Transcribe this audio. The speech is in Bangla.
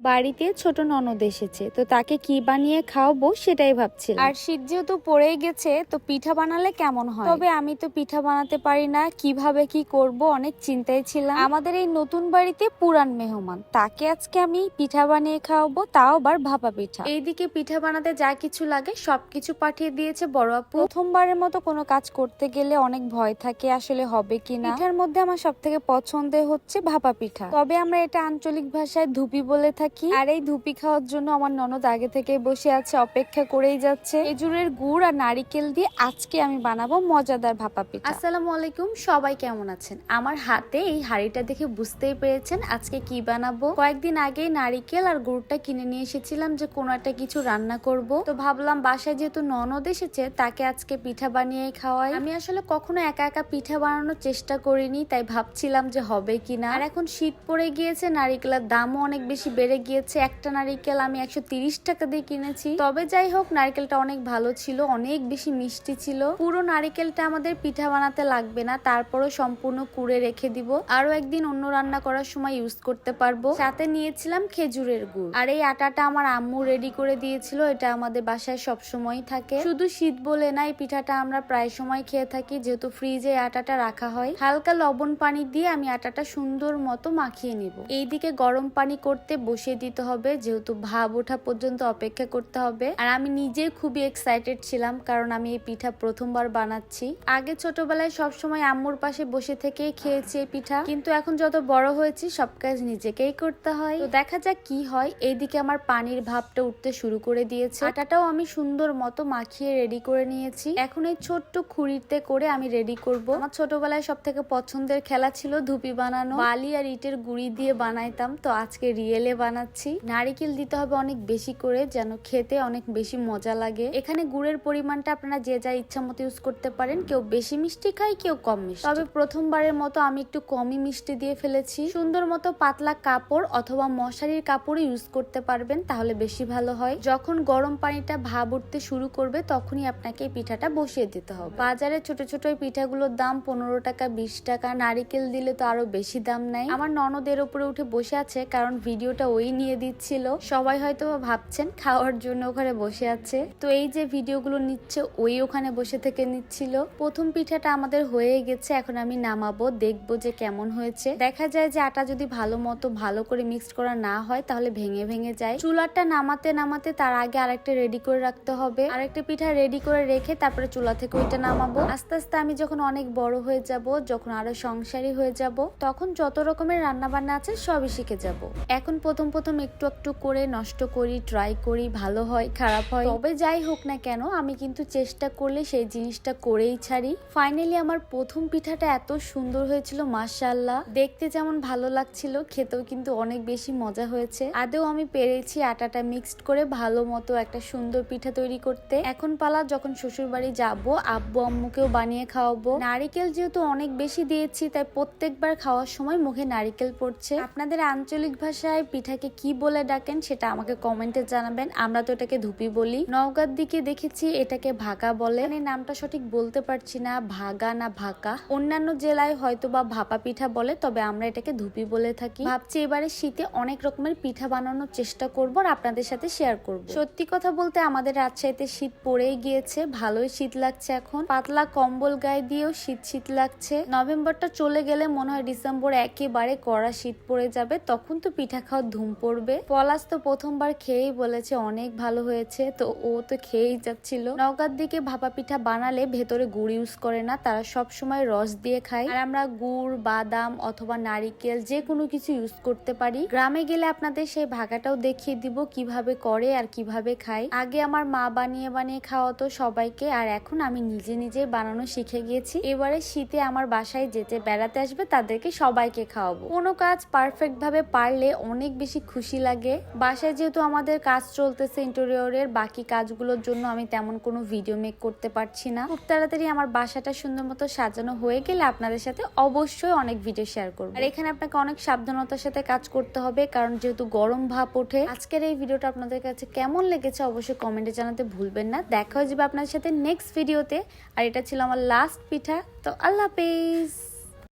বাড়িতে ছোট ননদ এসেছে তো তাকে কি বানিয়ে খাওয়াবো সেটাই ভাবছিলাম। আর শীত যেহেতু পড়েই গেছে তো পিঠা বানালে কেমন হয়? তবে আমি তো পিঠা বানাতে পারি না কীভাবে কি করব অনেক চিন্তায় ছিলাম। আমাদের এই নতুন বাড়িতে পুরান মেহমান তাকে আজকে আমি পিঠা বানিয়ে খাওয়াবো তাও আবার ভাপা পিঠা। এইদিকে পিঠা বানাতে যা কিছু লাগে সবকিছু পাঠিয়ে দিয়েছে বড় আপু। প্রথমবারের মতো কোনো কাজ করতে গেলে অনেক ভয় থাকে আসলে হবে কিনা। পিঠার মধ্যে আমার সব থেকে পছন্দের হচ্ছে ভাপা পিঠা। তবে আমরা এটা আঞ্চলিক ভাষায় ধুপি বলে থাকি। আর এই ধুপি খাওয়ার জন্য আমার ননদ আগে থেকে বসে আছে অপেক্ষা করেই যাচ্ছে। খেজুরের গুড় আর নারিকেল দিয়ে আজকে আমি বানাবো মজাদার ভাপা পিঠা। আসসালামু আলাইকুম সবাই কেমন আছেন? আমার হাতে এই হাড়িটা দেখে বুঝতেই পেরেছেন আজকে কি বানাবো। কয়েকদিন আগে নারিকেল আর গুড়টা কিনে নিয়ে এসেছিলাম যে কোনো একটা কিছু রান্না করব। তো ভাবলাম বাসায় যেহেতু ননদ এসেছে তাকে আজকে পিঠা বানিয়ে খাওয়াই। আমি আসলে কখনো একা একা পিঠা বানানোর চেষ্টা করিনি তাই ভাবছিলাম যে হবে কিনা। আর এখন শীত পড়ে গিয়েছে নারিকেলের দামও অনেক বেশি বেড়ে গিয়েছে, একটা নারিকেল আমি একশো টাকা দিয়ে কিনেছি। তবে যাই হোক, নারিকেলটা অনেক ভালো ছিল, অনেক বেশি মিষ্টি ছিল। পুরো নারিকেলটা আমাদের পিঠা বানাতে লাগবে না, তারপরও সম্পূর্ণ কুড়ে রেখে দিব। আরও একদিন অন্য রান্না করার সময় ইউজ করতে পারব। সাথে নিয়েছিলাম খেজুরের গুড়। আর এই আটাটা আমার আম্মু রেডি করে দিয়েছিল, এটা আমাদের বাসায় সব সময় থাকে। শুধু শীত বলে না, এই পিঠাটা আমরা প্রায় সময় খেয়ে থাকি, যেহেতু ফ্রিজে আটাটা রাখা হয়। হালকা লবণ পানি দিয়ে আমি আটাটা সুন্দর মতো মাখিয়ে নিব। এইদিকে গরম পানি করতে বসিয়ে দিতে হবে, যেহেতু ভাব ওঠা পর্যন্ত অপেক্ষা করতে হবে। আর আমি নিজে খুবই এক্সাইটেড ছিলাম, কারণ আমি এই পিঠা প্রথমবার বানাচ্ছি। আগে ছোটবেলায় সব সময় আম্মুর পাশে বসে থেকে খেয়েছি এই পিঠা, কিন্তু এখন যত বড় হয়েছি, সব কাজ নিজেকেই করতে হয়। তো দেখা যাক কি হয়। এইদিকে আমার পানির ভাবটা উঠতে শুরু করে দিয়েছে। আটাটাও আমি সুন্দর মতো মাখিয়ে রেডি করে নিয়েছি। এখন এই ছোট্ট খুঁড়িতে করে আমি রেডি করব। আমার ছোটবেলায় সব থেকে পছন্দের খেলা ছিল ধুপি বানানো। বালি আর ইটের গুড়ি দিয়ে বানাইতাম। তো আজকে রিয়েলে বানাচ্ছি। নারিকেল দিতে হবে অনেক বেশি করে, যেন খেতে অনেক বেশি মজা লাগে। এখানে গুড়ের পরিমাণটা আপনারা যে যা ইচ্ছা মতো ইউজ করতে পারেন। কেউ বেশি মিষ্টি খায়, কেউ কম মিষ্টি। তবে প্রথমবারের মতো আমি একটু কমই মিষ্টি দিয়ে ফেলেছি। সুন্দর মতো পাতলা কাপড় অথবা মশারির কাপড় ইউজ করতে পারবেন, তাহলে বেশি ভালো হয়। যখন গরম পানিটা ভাব উঠতে শুরু করবে, তখনই আপনাকে এই পিঠাটা বসিয়ে দিতে হবে। বাজারে ছোট ছোট পিঠাগুলোর দাম পনেরো টাকা, বিশ টাকা। নারিকেল দিলে তো আরও বেশি দাম নাই আমার ননদের উপরে উঠে বসে আছে, কারণ ভিডিওটা ওই নিয়ে দিচ্ছিল। সবাই হয়তো ভাবছেন, খাওয়ার জন্য ওখানে বসে আছে। তো এই যে ভিডিওগুলো নিচ্ছে, ওই ওখানে বসে থেকে নিচ্ছিল। প্রথম পিঠাটা আমাদের হয়ে গেছে, এখন আমি নামাবো, দেখব যে কেমন হয়েছে। দেখা যায় যে আটা যদি ভালো মতো ভালো করে মিক্সড করা না হয়, তাহলে ভেঙে ভেঙে যায়। চুলাটা নামাতে নামাতে তার আগে আরেকটা রেডি করে রাখতে হবে। আরেকটা পিঠা রেডি করে রেখে তারপরে চুলা থেকে ওইটা নামাবো। আস্তে আস্তে আমি যখন অনেক বড় হয়ে যাব, যখন আরও সংসারী হয়ে যাব, তখন যত রকমের রান্না বান্না আছে, সবই শিখে যাব। এখন প্রথম প্রথম একটু একটু করে নষ্ট করি ট্রাই করি, ভালো হয়, খারাপ হয়। তবে যাই হোক না কেন, আমি কিন্তু চেষ্টা করলে সেই জিনিসটা করেই ছাড়ি। ফাইনালি আমার প্রথম পিঠাটা এত সুন্দর হয়েছিল মাশাল্লাহ দেখতে যেমন ভালো লাগছিল, খেতেও কিন্তু অনেক বেশি মজা হয়েছে। আদেও আমি পেরেছি আটাটা মিক্সড করে ভালো মতো একটা সুন্দর পিঠা তৈরি করতে। এখন পালা, যখন শ্বশুর বাড়ি যাব, আব্বু আম্মুকেও বানিয়ে খাওয়াবো। নারিকেল যেহেতু অনেক বেশি দিয়েছি, তাই প্রত্যেকবার খাওয়ার সময় মুখে নারিকেল পড়ছে। আপনাদের আঞ্চলিক ভাষায় পিঠাকে কি বলে ডাকেন সেটা আমাকে কমেন্টে জানাবেন। আমরা তো এটাকে ধুপি বলি। নওগাঁর দিকে দেখেছি এটাকে ভাকা বলে। মানে নামটা সঠিক বলতে পারছি না, ভাগা না ভাকা। অন্যান্য জেলায় হয়তো বা ভাপা পিঠা বলে, তবে আমরা এটাকে ধুপি বলে থাকি। ভাবছি এবারে শীতে অনেক রকমের পিঠা বানানোর চেষ্টা করব আর আপনাদের সাথে শেয়ার করব। সত্যি কথা বলতে আমাদের রাজশাহীতে শীত পড়েই গিয়েছে, ভালোই শীত লাগছে এখন। পাতলা কম্বল গায়ে দিয়েও শীত শীত লাগছে। নভেম্বরটা চলে গেলে মনে হয় ডিসেম্বর একেবারে কড়া শীত পড়ে যাবে, তখন তো পিঠা খাওয়ার ধুম পড়বে। পলাশ তো প্রথমবার খেয়েই বলেছে, অনেক ভালো হয়েছে। তো ও তো খেয়েই যাচ্ছিল। নওগাঁর দিকে ভাপা পিঠা বানালে ভেতরে গুড় ইউজ করে না, তারা সব সময় রস দিয়ে খায়। আর আমরা গুড়, বাদাম অথবা নারিকেল যে কোনো কিছু ইউজ করতে পারি। গ্রামে গেলে আপনাদের সেই ভাগাটাও দেখিয়ে দিব, কীভাবে করে আর কীভাবে খায়। আগে আমার মা বানিয়ে বানিয়ে খাওয়াতো সবাইকে, আর এখন আমি নিজে নিজে বানানো শিখে গিয়েছি। এবারে শীতে আমার বাসায় যেতে বেড়াতে আসবে তাদেরকে সবাইকে খাওয়াবো। কোনো কাজ পারফেক্ট ভাবে পারলে অনেক বেশি খুশি লাগে। বাসায় যেহেতু আমাদের কাজ চলতেছে ইন্টেরিয়রের বাকি কাজগুলোর জন্য আমি তেমন কোনো ভিডিও মেক করতে পারছি না। খুব তাড়াতাড়ি আমার বাসাটা সুন্দর মতো সাজানো হয়ে গেলে আপনাদের সাথে অবশ্যই অনেক ভিডিও শেয়ার করব। আর এখানে আপনাকে অনেক সাবধানতার সাথে কাজ করতে হবে, কারণ যেহেতু গরম ভাব ওঠে। আজকের এই ভিডিওটা আপনাদের কাছে কেমন লেগেছে অবশ্যই কমেন্টে জানাতে ভুলবেন না। দেখা হয়ে যাবে আপনাদের সাথে নেক্সট ভিডিওতে আর এটা ছিল আমার লাস্ট পিঠা। তো আল্লাহ হাফেজ।